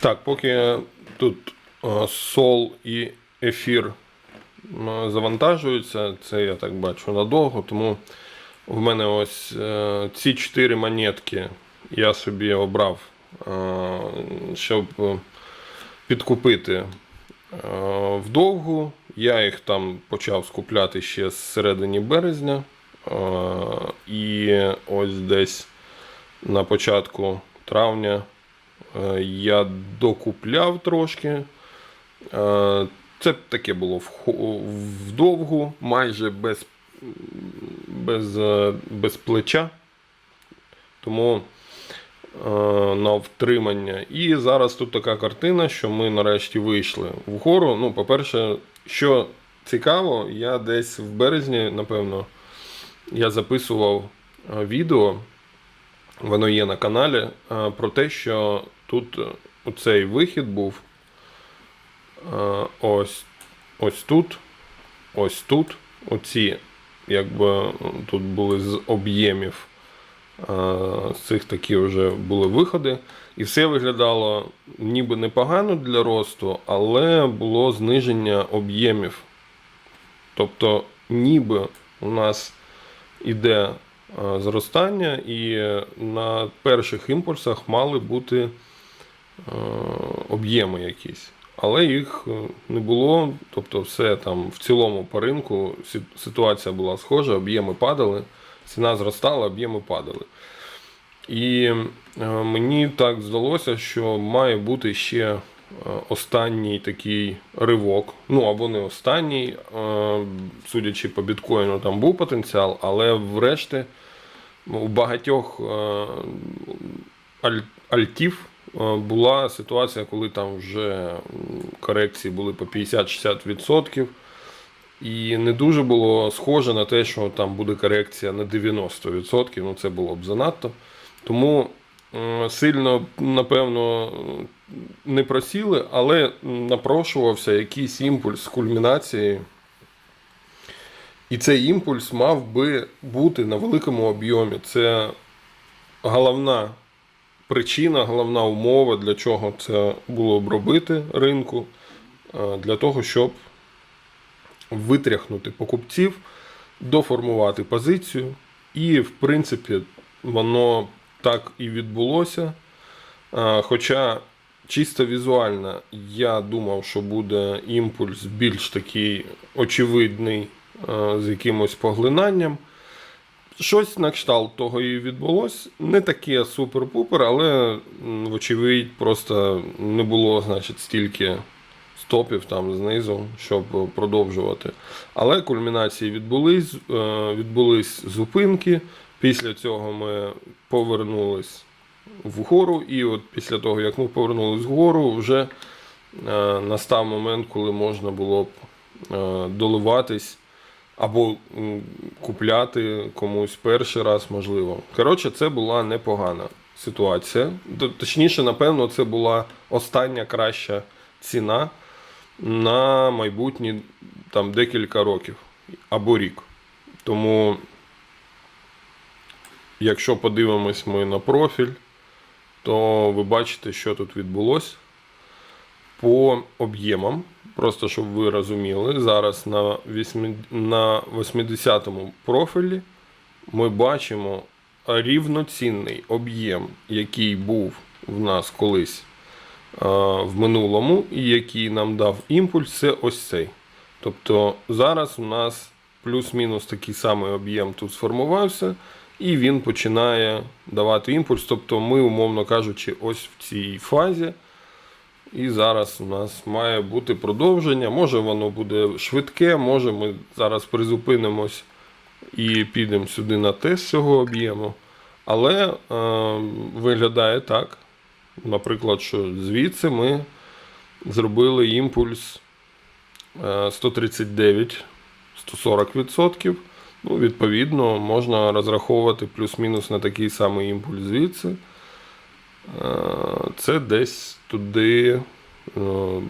Так, поки тут е, сол і ефір завантажуються, це я так бачу надовго, тому в мене ось е, ці чотири монетки я собі обрав, е, щоб підкупити вдовгу. Я їх там почав скупляти ще з середини березня. І ось десь на початку травня я докупляв трошки. Е, Це таке було вдовгу, майже без, без, е, без плеча. Тому е, на втримання. І зараз тут така картина, що ми нарешті вийшли вгору. Ну, по-перше, що цікаво, я десь в березні, напевно, я записував е, відео, воно є на каналі, е, про те, що тут е, цей вихід був е, ось, ось тут, ось тут. Оці, якби тут були з об'ємів з цих такі вже були виходи. І все виглядало ніби непогано для росту, але було зниження об'ємів. Тобто, ніби у нас іде зростання, і на перших імпульсах мали бути е, об'єми якісь. Але їх е, не було. Тобто, все там в цілому по ринку ситуація була схожа, об'єми падали, ціна зростала, об'єми падали. І е, мені так здалося, що має бути ще е, останній такий ривок. Ну або не останній, е, судячи по біткоїну, там був потенціал, але врешті у багатьох е, аль- альтів е, була ситуація, коли там вже корекції були по 50-60%. І не дуже було схоже на те, що там буде корекція на 90%. Ну це було б занадто. Тому е, сильно, напевно, не просіли, але напрошувався якийсь імпульс кульмінації. І цей імпульс мав би бути на великому об'ємі. Це головна причина, головна умова, для чого це було б робити ринку, е, для того, щоб витряхнути покупців, доформувати позицію. І, в принципі, воно так і відбулося. Е, Хоча чисто візуально я думав, що буде імпульс більш такий очевидний, е, з якимось поглинанням. Щось на кшталт того і відбулось. Не таке супер-пупер, але, вочевидь, просто не було, значить, стільки стопів там знизу, щоб продовжувати. Але кульмінації відбулись, е, відбулись зупинки. Після цього ми повернулись вгору, і от після того, як ми повернулись вгору, вже е, настав момент, коли можна було б е, доливатись або купляти комусь перший раз, можливо. Коротше, це була непогана ситуація. Точніше, напевно, це була остання краща ціна на майбутні там декілька років або рік. Тому, якщо подивимось ми на профіль, то ви бачите, що тут відбулося. По об'ємам, просто щоб ви розуміли, зараз на, 8, на 80-му профілі ми бачимо рівноцінний об'єм, який був в нас колись в минулому, і який нам дав імпульс, це ось цей. Тобто зараз у нас плюс-мінус такий самий об'єм тут сформувався, і він починає давати імпульс. Тобто ми, умовно кажучи, ось в цій фазі. І зараз у нас має бути продовження. Може воно буде швидке, може ми зараз призупинимось і підемо сюди на тест цього об'єму. Але е, виглядає так. Наприклад, що звідси ми зробили імпульс е, 139-140%. Ну, відповідно, можна розраховувати плюс-мінус на такий самий імпульс звідси. Е, Це десь туди. е,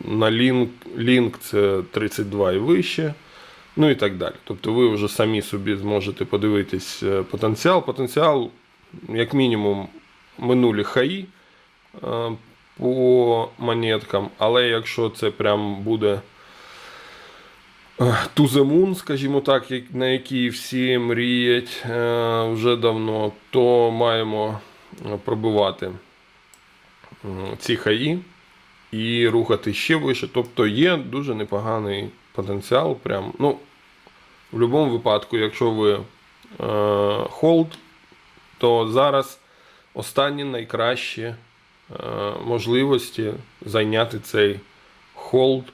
На лінк, лінк це 32 і вище. Ну і так далі. Тобто ви вже самі собі зможете подивитись е, потенціал. Потенціал, як мінімум, минулі хаї по монеткам, але якщо це прям буде moon, скажімо так, на якій всі мріють е, вже давно, то маємо е, пробивати ці хаї і рухати ще вище. Тобто є дуже непоганий потенціал. Прям, ну, в будь-якому випадку, якщо ви е, холд, то зараз останні найкращі е, можливості зайняти цей холд.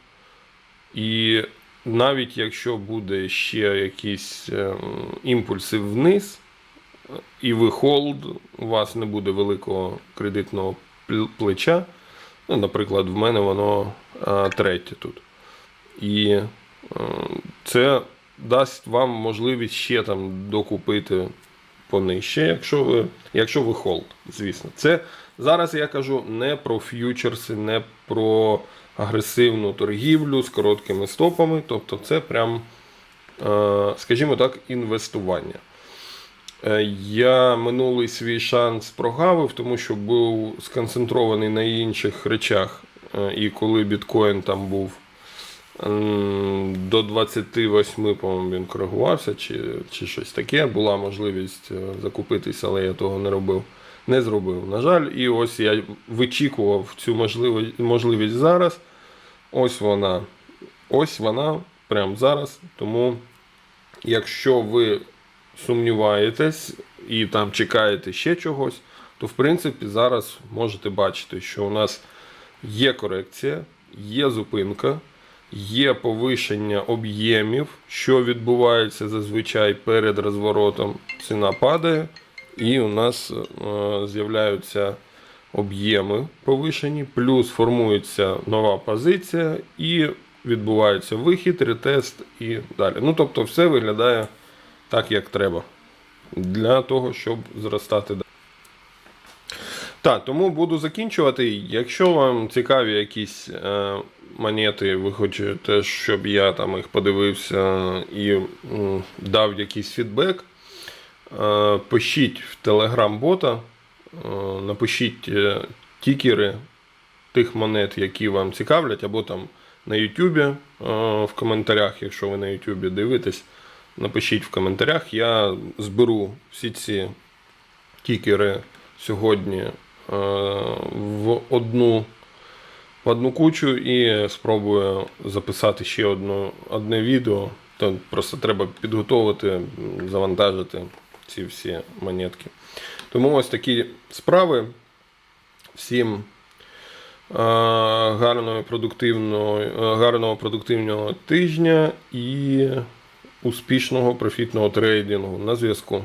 І навіть якщо буде ще якісь е, імпульси вниз, і ви холд, у вас не буде великого кредитного плеча. Ну, наприклад, в мене воно е, третє тут. І е, це дасть вам можливість ще там докупити понижче, якщо ви, якщо ви холд, звісно. Це зараз я кажу не про ф'ючерси, не про агресивну торгівлю з короткими стопами. Тобто це прям, е, скажімо так, інвестування. Е, Я минулий свій шанс прогавив, тому що був сконцентрований на інших речах. Е, І коли біткоін там був до 28, по-моєму, він коригувався, чи, чи щось таке. Була можливість е, закупитися, але я того не робив. Не зробив, на жаль. І ось я вичікував цю можливість, можливість зараз. Ось вона. Ось вона прямо зараз. Тому, якщо ви сумніваєтесь і там чекаєте ще чогось, то в принципі зараз можете бачити, що у нас є корекція, є зупинка, є повишення об'ємів, що відбувається зазвичай перед розворотом. Ціна падає, і у нас е, з'являються об'єми повишені, плюс формується нова позиція і відбувається вихід, ретест і далі. Ну тобто, все виглядає так, як треба. Для того, щоб зростати далі. Так, тому буду закінчувати. Якщо вам цікаві якісь е, монети, ви хочете, щоб я там їх подивився і м, дав якийсь фідбек, е, пишіть в телеграм-бота, е, напишіть е, тікери тих монет, які вам цікавлять, або там на Ютубі е, в коментарях, якщо ви на Ютубі дивитесь, напишіть в коментарях. Я зберу всі ці тікери сьогодні е, в одну, в одну кучу і спробую записати ще одну, одне відео. То просто треба підготовити, завантажити ці всі монетки. Тому ось такі справи. Всім е, гарного, продуктивного, е, гарного продуктивного тижня і успішного профітного трейдингу на зв'язку.